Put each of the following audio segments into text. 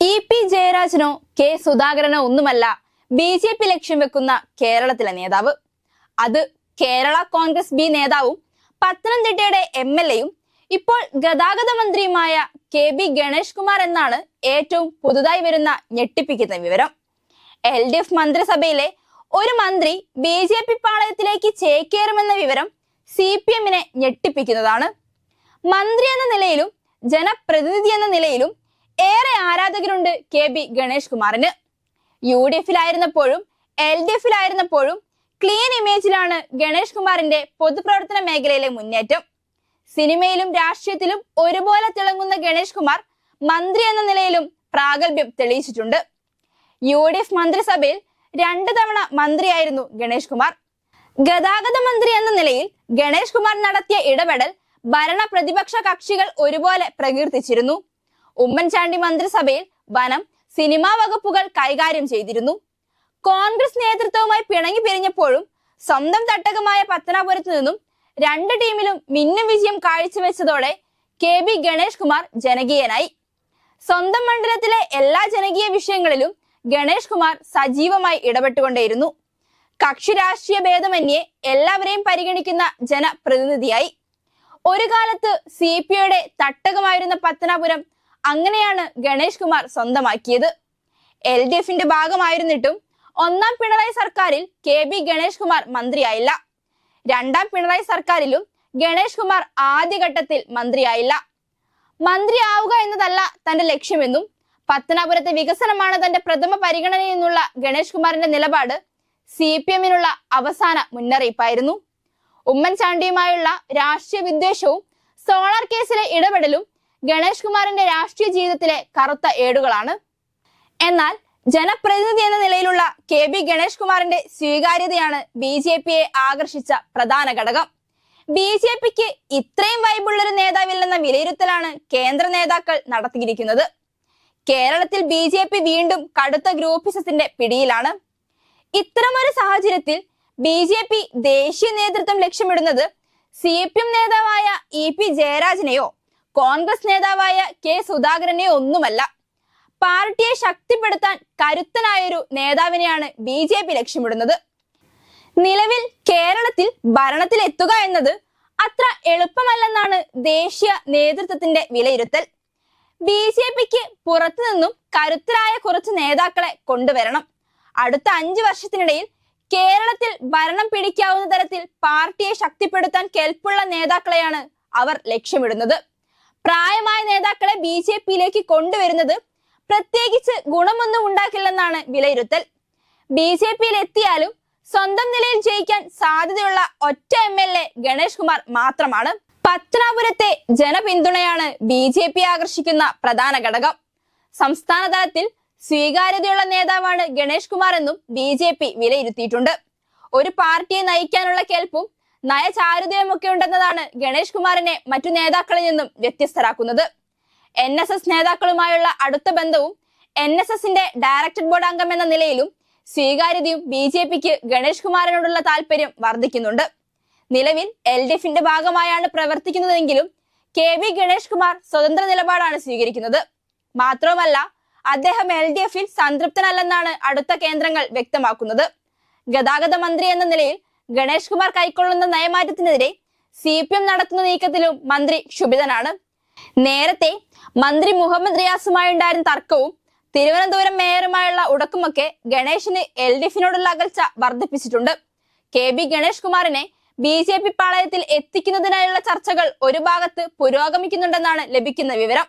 E P ജയരാജനോ K സുധാകരനോ ഒന്നുമല്ല ബി ജെ പി ലക്ഷ്യം വെക്കുന്ന കേരളത്തിലെ നേതാവ്. അത് കേരള കോൺഗ്രസ് ബി നേതാവും പത്തനംതിട്ടയുടെ എം എൽ എയും ഇപ്പോൾ ഗതാഗത മന്ത്രിയുമായ കെ ബി ഗണേഷ് കുമാർ എന്നാണ് ഏറ്റവും പുതുതായി വരുന്ന ഞെട്ടിപ്പിക്കുന്ന വിവരം. എൽ ഡി എഫ് മന്ത്രിസഭയിലെ ഒരു മന്ത്രി ബി ജെ പി പാളയത്തിലേക്ക് ചേക്കേറുമെന്ന വിവരം സി പി എമ്മിനെ ഞെട്ടിപ്പിക്കുന്നതാണ്. മന്ത്രി എന്ന നിലയിലും ജനപ്രതിനിധി എന്ന നിലയിലും ഏറെ ആരാധകരുണ്ട് കെ ബി ഗണേഷ് കുമാറിന്. യു ഡി എഫിലായിരുന്നപ്പോഴും എൽ ഡി എഫിലായിരുന്നപ്പോഴും ക്ലീൻ ഇമേജിലാണ് ഗണേഷ് കുമാറിന്റെ പൊതുപ്രവർത്തന മേഖലയിലെ മുന്നേറ്റം. സിനിമയിലും രാഷ്ട്രീയത്തിലും ഒരുപോലെ തിളങ്ങുന്ന ഗണേഷ് കുമാർ മന്ത്രി എന്ന നിലയിലും പ്രാഗൽഭ്യം തെളിയിച്ചിട്ടുണ്ട്. യു ഡി എഫ് മന്ത്രിസഭയിൽ രണ്ടു തവണ മന്ത്രിയായിരുന്നു ഗണേഷ് കുമാർ. ഗതാഗത മന്ത്രി എന്ന നിലയിൽ ഗണേഷ് കുമാർ നടത്തിയ ഇടപെടൽ ഭരണ പ്രതിപക്ഷ കക്ഷികൾ ഒരുപോലെ പ്രകീർത്തിച്ചിരുന്നു. ഉമ്മൻചാണ്ടി മന്ത്രിസഭയിൽ വനം സിനിമാ വകുപ്പുകൾ കൈകാര്യം ചെയ്തിരുന്നു. കോൺഗ്രസ് നേതൃത്വവുമായി പിണങ്ങി പിരിഞ്ഞപ്പോഴും സ്വന്തം തട്ടകമായ പത്തനാപുരത്തു നിന്നും രണ്ട് ടീമിലും മിന്നും വിജയം കാഴ്ചവെച്ചതോടെ കെ ബി ഗണേഷ് കുമാർ ജനകീയനായി. സ്വന്തം മണ്ഡലത്തിലെ എല്ലാ ജനകീയ വിഷയങ്ങളിലും ഗണേഷ് കുമാർ സജീവമായി ഇടപെട്ടുകൊണ്ടേയിരുന്നു. കക്ഷി രാഷ്ട്രീയ ഭേദമന്യേ എല്ലാവരെയും പരിഗണിക്കുന്ന ജനപ്രതിനിധിയായി. ഒരു കാലത്ത് സി പി ഐയുടെ തട്ടകമായിരുന്ന പത്തനാപുരം അങ്ങനെയാണ് ഗണേഷ് കുമാർ സ്വന്തമാക്കിയത്. എൽ ഡി എഫിന്റെ ഭാഗമായിരുന്നിട്ടും ഒന്നാം പിണറായി സർക്കാരിൽ കെ ബി ഗണേഷ് കുമാർ മന്ത്രിയായില്ല. രണ്ടാം പിണറായി സർക്കാരിലും ഗണേഷ് കുമാർ ആദ്യഘട്ടത്തിൽ മന്ത്രിയായില്ല. മന്ത്രിയാവുക എന്നതല്ല തന്റെ ലക്ഷ്യമെന്നും പത്തനാപുരത്തെ വികസനമാണ് തന്റെ പ്രഥമ പരിഗണനയെന്നുള്ള ഗണേഷ് കുമാറിന്റെ നിലപാട് സി പി എമ്മിനുള്ള അവസാന മുന്നറിയിപ്പായിരുന്നു. ഉമ്മൻചാണ്ടിയുമായുള്ള രാഷ്ട്രീയ വിദ്വേഷവും സോളാർ കേസിലെ ഇടപെടലും ഗണേഷ് കുമാറിന്റെ രാഷ്ട്രീയ ജീവിതത്തിലെ കറുത്ത ഏടുകളാണ്. എന്നാൽ ജനപ്രതിനിധി എന്ന നിലയിലുള്ള കെ ബി ഗണേഷ് കുമാറിന്റെ സ്വീകാര്യതയാണ് ബി ജെ പിയെ ആകർഷിച്ച പ്രധാന ഘടകം. ബി ജെ പിക്ക് ഇത്രയും വൈബുള്ളൊരു നേതാവില്ലെന്ന വിലയിരുത്തലാണ് കേന്ദ്ര നേതാക്കൾ നടത്തിയിരിക്കുന്നത്. കേരളത്തിൽ ബി ജെ പി വീണ്ടും കടുത്ത ഗ്രൂപ്പിസത്തിന്റെ പിടിയിലാണ്. ഇത്തരമൊരു സാഹചര്യത്തിൽ ബി ജെ പി ദേശീയ നേതൃത്വം ലക്ഷ്യമിടുന്നത് സി പി എം നേതാവായ ഇ പി ജയരാജനെയോ കോൺഗ്രസ് നേതാവായ കെ സുധാകരനെ ഒന്നുമല്ല. പാർട്ടിയെ ശക്തിപ്പെടുത്താൻ കരുത്തനായൊരു നേതാവിനെയാണ് ബി ജെ പി ലക്ഷ്യമിടുന്നത്. നിലവിൽ കേരളത്തിൽ ഭരണത്തിൽ എത്തുക എന്നത് അത്ര എളുപ്പമല്ലെന്നാണ് ദേശീയ നേതൃത്വത്തിന്റെ വിലയിരുത്തൽ. ബി ജെ പിക്ക് പുറത്തു നിന്നും കരുത്തരായ കുറച്ച് നേതാക്കളെ കൊണ്ടുവരണം. അടുത്ത അഞ്ചു വർഷത്തിനിടയിൽ കേരളത്തിൽ ഭരണം പിടിക്കാവുന്ന തരത്തിൽ പാർട്ടിയെ ശക്തിപ്പെടുത്താൻ കെൽപ്പുള്ള നേതാക്കളെയാണ് അവർ ലക്ഷ്യമിടുന്നത്. പ്രായമായ നേതാക്കളെ ബി ജെ പിയിലേക്ക് കൊണ്ടുവരുന്നത് പ്രത്യേകിച്ച് ഗുണമൊന്നും ഉണ്ടാക്കില്ലെന്നാണ് വിലയിരുത്തൽ. ബി ജെ പിയിൽ എത്തിയാലും സ്വന്തം നിലയിൽ ജയിക്കാൻ സാധ്യതയുള്ള ഒറ്റ M L A Ganesh Kumar മാത്രമാണ്. പത്തനാപുരത്തെ ജനപിന്തുണയാണ് ബി ജെ പി ആകർഷിക്കുന്ന പ്രധാന ഘടകം. സംസ്ഥാന തലത്തിൽ സ്വീകാര്യതയുള്ള നേതാവാണ് ഗണേഷ് കുമാർ എന്നും ബി ജെ പി വിലയിരുത്തിയിട്ടുണ്ട്. ഒരു പാർട്ടിയെ നയിക്കാനുള്ള കേൾപ്പും നയചാരുതയും ഒക്കെ ഉണ്ടെന്നതാണ് ഗണേഷ് കുമാറിനെ മറ്റു നേതാക്കളിൽ നിന്നും വ്യത്യസ്തരാക്കുന്നത്. എൻ എസ് എസ് നേതാക്കളുമായുള്ള അടുത്ത ബന്ധവും എൻ എസ് എസിന്റെ ഡയറക്ടർ ബോർഡ് അംഗം എന്ന നിലയിലും സ്വീകാര്യതയും ബി ജെ പിക്ക് ഗണേഷ് കുമാറിനോടുള്ള താല്പര്യം വർദ്ധിക്കുന്നുണ്ട്. നിലവിൽ എൽ ഡി എഫിന്റെ ഭാഗമായാണ് പ്രവർത്തിക്കുന്നതെങ്കിലും കെ വി ഗണേഷ് കുമാർ സ്വതന്ത്ര നിലപാടാണ് സ്വീകരിക്കുന്നത്. മാത്രവുമല്ല അദ്ദേഹം എൽ ഡി എഫിൽ സംതൃപ്തനല്ലെന്നാണ് അടുത്ത കേന്ദ്രങ്ങൾ വ്യക്തമാക്കുന്നത്. ഗതാഗത മന്ത്രി എന്ന നിലയിൽ ഗണേഷ് കുമാർ കൈക്കൊള്ളുന്ന നയമാറ്റത്തിനെതിരെ സി പി എം നടത്തുന്ന നീക്കത്തിലും മന്ത്രി ക്ഷുഭിതനാണ്. നേരത്തെ മന്ത്രി മുഹമ്മദ് റിയാസുമായി ഉണ്ടായിരുന്ന തർക്കവും തിരുവനന്തപുരം മേയറുമായുള്ള ഉടക്കുമൊക്കെ ഗണേഷിന് എൽ ഡി എഫിനോടുള്ള അകൽച്ച വർദ്ധിപ്പിച്ചിട്ടുണ്ട്. കെ ബി ഗണേഷ് കുമാറിനെ ബി ജെ പി പാളയത്തിൽ എത്തിക്കുന്നതിനായുള്ള ചർച്ചകൾ ഒരു ഭാഗത്ത് പുരോഗമിക്കുന്നുണ്ടെന്നാണ് ലഭിക്കുന്ന വിവരം.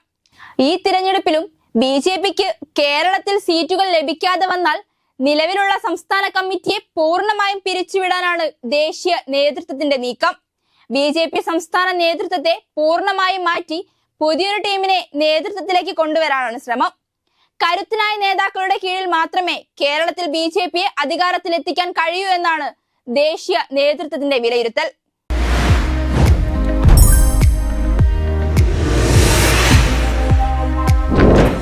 ഈ തിരഞ്ഞെടുപ്പിലും ബി ജെ പിക്ക് കേരളത്തിൽ സീറ്റുകൾ ലഭിക്കാതെ വന്നാൽ നിലവിലുള്ള സംസ്ഥാന കമ്മിറ്റിയെ പൂർണമായും പിരിച്ചുവിടാനാണ് ദേശീയ നേതൃത്വത്തിന്റെ നീക്കം. ബി ജെ പി സംസ്ഥാന നേതൃത്വത്തെ പൂർണമായും മാറ്റി പുതിയൊരു ടീമിനെ നേതൃത്വത്തിലേക്ക് കൊണ്ടുവരാനാണ് ശ്രമം. കരുത്തനായ നേതാക്കളുടെ കീഴിൽ മാത്രമേ കേരളത്തിൽ ബി ജെ പിയെ അധികാരത്തിലെത്തിക്കാൻ കഴിയൂ എന്നാണ് ദേശീയ നേതൃത്വത്തിന്റെ വിലയിരുത്തൽ.